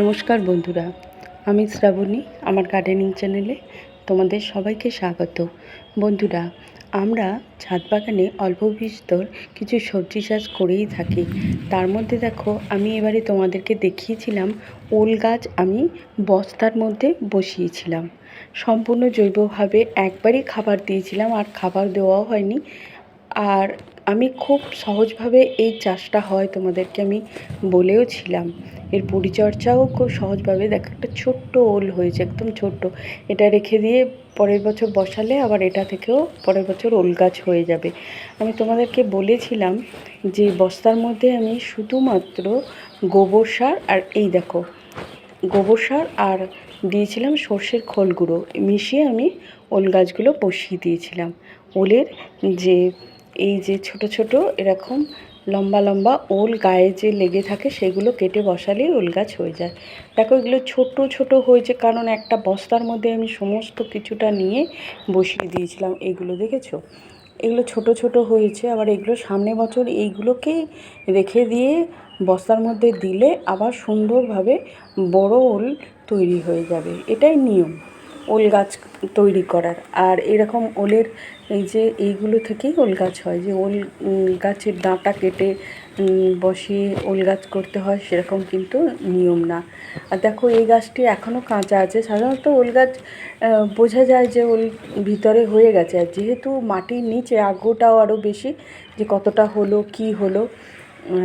নমস্কার বন্ধুরা, আমি শ্রাবণী আমার গার্ডেনিং চ্যানেলে তোমাদের সবাইকে স্বাগত। বন্ধুরা, আমরা ছাদ বাগানে অল্প বিস্তর কিছু সবজি চাষ করেই থাকি। তার মধ্যে দেখো, আমি এবারে তোমাদেরকে দেখিয়েছিলাম ওল গাছ আমি বস্তার মধ্যে বসিয়েছিলাম। সম্পূর্ণ জৈবভাবে একবারই খাবার দিয়েছিলাম, আর খাবার দেওয়াও হয়নি। আর আমি খুব সহজভাবে এই চাষটা হয় তোমাদেরকে আমি বলেও ছিলাম এর পরিচর্যাও খুব সহজভাবে। দেখো, একটা ছোট্ট ওল হয়েছে, একদম ছোট্ট। এটা রেখে দিয়ে পরের বছর বসালে আবার এটা থেকেও পরের বছর ওল গাছ হয়ে যাবে। আমি তোমাদেরকে বলেছিলাম যে বস্তার মধ্যে আমি শুধুমাত্র গোবর সার আর এই দেখো, গোবর সার আর দিয়েছিলাম সর্ষের খোল গুঁড়ো। মিশিয়ে আমি ওল গাছগুলো বসিয়ে দিয়েছিলাম। ওলের যে এই যে ছোট ছোট এরকম লম্বা লম্বা ওল গায়ে যে লেগে থাকে, সেগুলো কেটে বসালেই ওল গাছ হয়ে যায়। দেখো এগুলো ছোট ছোট হয়েছে, কারণ একটা বস্তার মধ্যে আমি সমস্ত কিছুটা নিয়ে বসিয়ে দিয়েছিলাম। এইগুলো দেখেছ? এগুলো ছোট ছোট হয়েছে, আবার এগুলো সামনে বছর এইগুলোকেই রেখে দিয়ে বস্তার মধ্যে দিলে আবার সুন্দরভাবে বড় ওল তৈরি হয়ে যাবে। এটাই নিয়ম। ওল গাছ তৈরি করার। আর এরকম ওলের এই যে এইগুলো থেকেই ওল গাছ হয়, যে ওল গাছের ডাঁটা কেটে বসিয়ে ওল গাছ করতে হয়, সেরকম কিন্তু নিয়ম না। আর দেখো, এই গাছটি এখনও কাঁচা আছে। সাধারণত ওল গাছ বোঝা যায় যে ওল ভিতরে হয়ে গেছে। আর যেহেতু মাটির নিচে আগ্রহটাও আরও বেশি, যে কতটা হলো, কি হলো,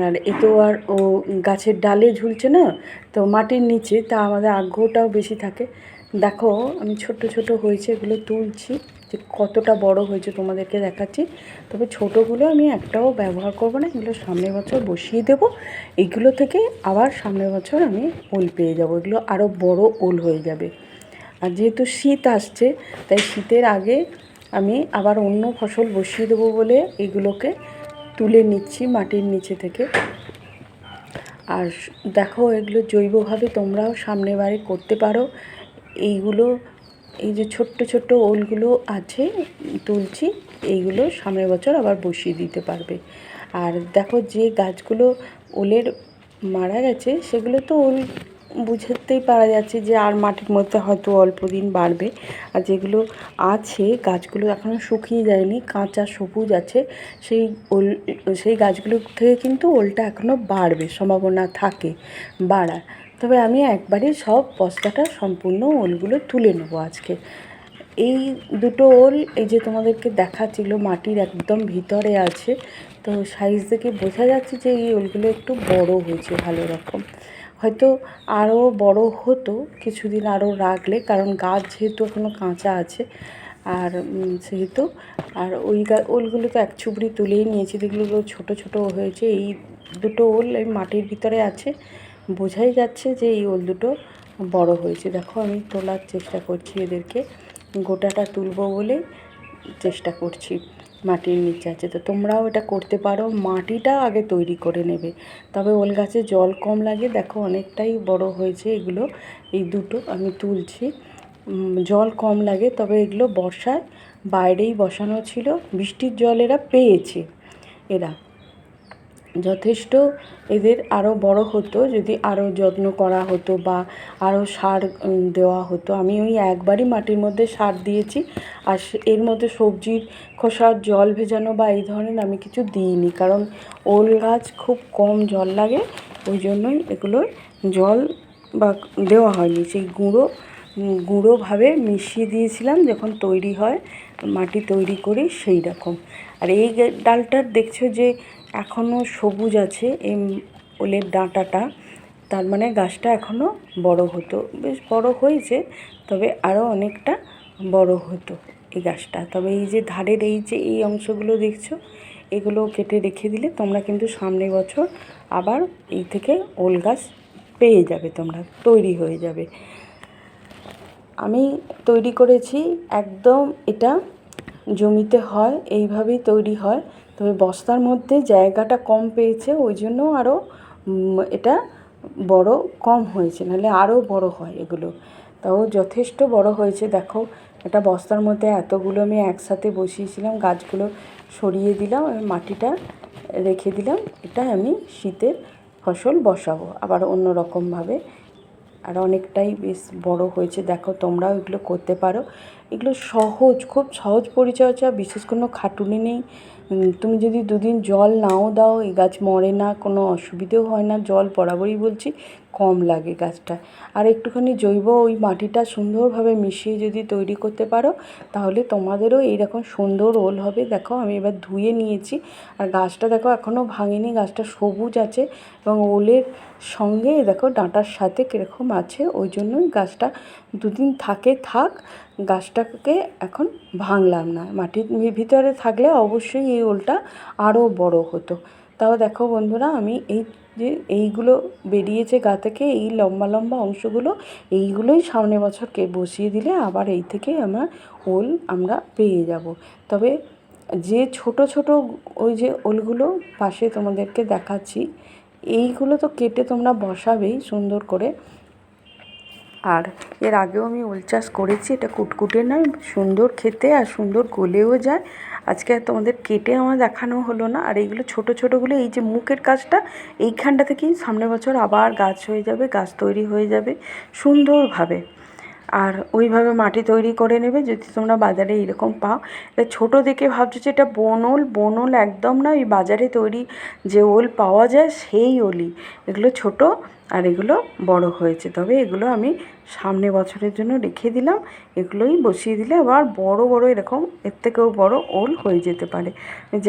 আর এ তো আর ও গাছের ডালে ঝুলছে না, তো মাটির নিচে, তা আমাদের আগ্রহটাও বেশি থাকে। দেখো, আমি ছোট ছোট হয়েছে এগুলো তুলছি, যে কতটা বড় হয়েছে তোমাদেরকে দেখাচ্ছি। তবে ছোটোগুলো আমি একটাও ব্যবহার করব না, এগুলো সামনের বছর বসিয়ে দেবো। এইগুলো থেকে আবার সামনের বছর আমি ওল পেয়ে যাব, এগুলো আরও বড় ওল হয়ে যাবে। আর যেহেতু শীত আসছে, তাই শীতের আগে আমি আবার অন্য ফসল বসিয়ে দেবো বলে এগুলোকে তুলে নিচ্ছি মাটির নিচে থেকে। আর দেখো, এগুলো জৈবভাবে তোমরাও সামনে বারে করতে পারো। এইগুলো, এই যে ছোট্ট ছোট্ট ওলগুলো আছে, তুলছি, এইগুলো সামনের বছর আবার বসিয়ে দিতে পারবে। আর দেখো যে গাছগুলো ওলের মারা গেছে, সেগুলো তো ওল বুঝতেই পারা যাচ্ছে যে আর মাটির মধ্যে হয়তো অল্প দিন বাড়বে। আর যেগুলো আছে, গাছগুলো এখনও শুকিয়ে যায়নি, কাঁচা সবুজ আছে, সেই ওল, সেই গাছগুলো থেকে কিন্তু ওলটা এখনও বাড়বে, সম্ভাবনা থাকে বাড়ার। তবে আমি একবারই সব বস্তাটা সম্পূর্ণ ওলগুলো তুলে নেব আজকে। এই দুটো ওল, এই যে তোমাদেরকে দেখাচ্ছিল, মাটির একদম ভিতরে আছে, তো সাইজ দেখে বোঝা যাচ্ছে যে এই ওলগুলো একটু বড় হয়েছে ভালো রকম। হয়তো আরও বড় হতো, কিছুদিন আরও রাখলে, কারণ গাছ যেহেতু এখনও কাঁচা আছে, আর সেহেতু, আর ওই ওলগুলো তো এক ছুবড়ি তুলেই নিয়েছি, যেগুলো ছোটো ছোটো হয়েছে, এই দুটো ওল এই মাটির ভিতরে আছে বোঝাই যাচ্ছে যে এই ওল দুটো বড় হয়েছে। দেখো, আমি তোলার চেষ্টা করছি এদেরকে। গোটাটা তুলবো বলে চেষ্টা করছি মাটির নিচে আছে। তো তোমরাও এটা করতে পারো। মাটিটা আগে তৈরি করে নেবে। তবে ওল গাছে জল কম লাগে। দেখো, অনেকটাই বড় হয়েছে এগুলো। এই দুটো আমি তুলছি। জল কম লাগে, তবে এগুলো বর্ষায় বাইরেই বসানো ছিল। বৃষ্টির জল এরা পেয়েছে। এরা যথেষ্ট এদের আরও বড় হতো, যদি আরও যত্ন করা হতো বা আরও সার দেওয়া হতো। আমি ওই একবারই মাটির মধ্যে সার দিয়েছি, আর এর মধ্যে সবজির খোসার জল ভেজানো বা এই ধরনের আমি কিছু দিইনি। কারণ ওল গাছ খুব কম জল লাগে, ওই জন্যই এগুলোর জল বা দেওয়া হয়নি। সেই গুঁড়ো গুঁড়োভাবে মিশিয়ে দিয়েছিলাম যখন তৈরি হয়, মাটি তৈরি করি সেই রকম। আর এই ডালটার দেখছ যে এখনও সবুজ আছে এই ওলের ডাঁটাটা, তার মানে গাছটা এখনও বড় হতো। বেশ বড় হয়েছে, তবে আরও অনেকটা বড় হতো এই গাছটা। তবে এই যে ধারের এই যে এই অংশগুলো দেখছ, এগুলো কেটে রেখে দিলে তোমরা কিন্তু সামনে বছর আবার এই থেকে ওল গাছ পেয়ে যাবে, তোমরা তৈরি হয়ে যাবে। আমি তৈরি করেছি একদম এটা জমিতে হয়, এইভাবেই তৈরি হয়। তবে বস্তার মধ্যে জায়গাটা কম পেয়েছে, ওই জন্য আরও এটা বড় কম হয়েছে, নাহলে আরও বড় হয় এগুলো। তাও যথেষ্ট বড় হয়েছে, দেখো। এটা বস্তার মধ্যে এতগুলো আমি একসাথে বসিয়েছিলাম, গাছগুলো সরিয়ে দিলাম মাটিটা রেখে দিলাম এটা আমি শীতের ফসল বসাবো, আবার অন্য রকমভাবে আর অনেকটাই বেশ বড় হয়েছে। দেখো তোমরাও এগুলো করতে পারো। এগুলো সহজ, খুব সহজ পরিচর্যা, বিশেষ কোনো খাটুনি নেই। তুমি যদি দুদিন জল নাও দাও এই গাছ মরে না, কোনো অসুবিধেও হয় না। জল বরাবরই বলছি। কম লাগে গাছটা। আর একটুখানি জৈব ওই মাটিটা সুন্দরভাবে মিশিয়ে যদি তৈরি করতে পারো, তাহলে তোমাদেরও এইরকম সুন্দর ওল হবে। দেখো, আমি এবার ধুয়ে নিয়েছি। আর গাছটা দেখো, এখনও ভাঙেনি। গাছটা সবুজ আছে এবং ওলের সঙ্গে দেখো, ডাঁটার সাথে কীরকম আছে। ওই জন্যই গাছটা দুদিন থাকে, থাক, গাছটাকে এখন ভাঙলাম না। মাটির ভিতরে থাকলে অবশ্যই এই ওলটা আরও বড় হতো। তাও দেখো বন্ধুরা, আমি এই যে এইগুলো বেরিয়েছে গা থেকে, এই লম্বা লম্বা অংশগুলো, এইগুলোই সামনে বছরকে বসিয়ে দিলে আবার এই থেকে আমার ওল আমরা পেয়ে যাব। তবে যে ছোট ছোট ওই যে ওলগুলো পাশে তোমাদেরকে দেখাচ্ছি, এইগুলো তো কেটে তোমরা বসাবেই সুন্দর করে। আর এর আগেও আমি ওল চাষ করেছি, এটা কুটকুটে নয়, সুন্দর খেতে আর সুন্দর গলেও যায়। আজকে তোমাদের কেটে আমার দেখানো হলো না, আর এইগুলো ছোট ছোটোগুলো, এই যে মুখের কাজটা, এইখানটা থেকেই সামনে বছর আবার গাছ হয়ে যাবে, গাছ তৈরি হয়ে যাবে সুন্দরভাবে। আর ওইভাবে মাটি তৈরি করে নেবে, যদি তোমরা বাজারে এরকম পাও। এটা ছোটো দেখে ভাবছ যে এটা বনল বনল একদম না ওই বাজারে তৈরি যে ওল পাওয়া যায় সেই ওলই। এগুলো ছোট আর এগুলো বড় হয়েছে। তবে এগুলো আমি সামনে বছরের জন্য রেখে দিলাম। এগুলোই বসিয়ে দিলে আবার বড় বড় এরকম, এর থেকেও বড় ওল হয়ে যেতে পারে।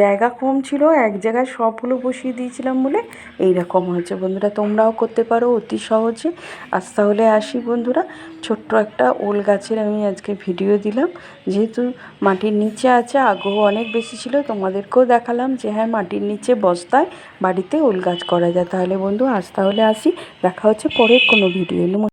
জায়গা কম ছিল, এক জায়গায় সবগুলো বসিয়ে দিয়েছিলাম বলে এই রকম হয়েছে। বন্ধুরা, তোমরাও করতে পারো অতি সহজে। আজ তাহলে আসি বন্ধুরা, ছোট্ট একটা ওল গাছের আমি আজকে ভিডিও দিলাম। যেহেতু মাটির নিচে আছে, আগ্রহ অনেক বেশি ছিল, তোমাদেরকেও দেখালাম যে হ্যাঁ মাটির নিচে বস্তায় বাড়িতে ওল গাছ করা যায়। তাহলে বন্ধু, আজ তাহলে আসি। দেখা হচ্ছে পরের কোনো ভিডিও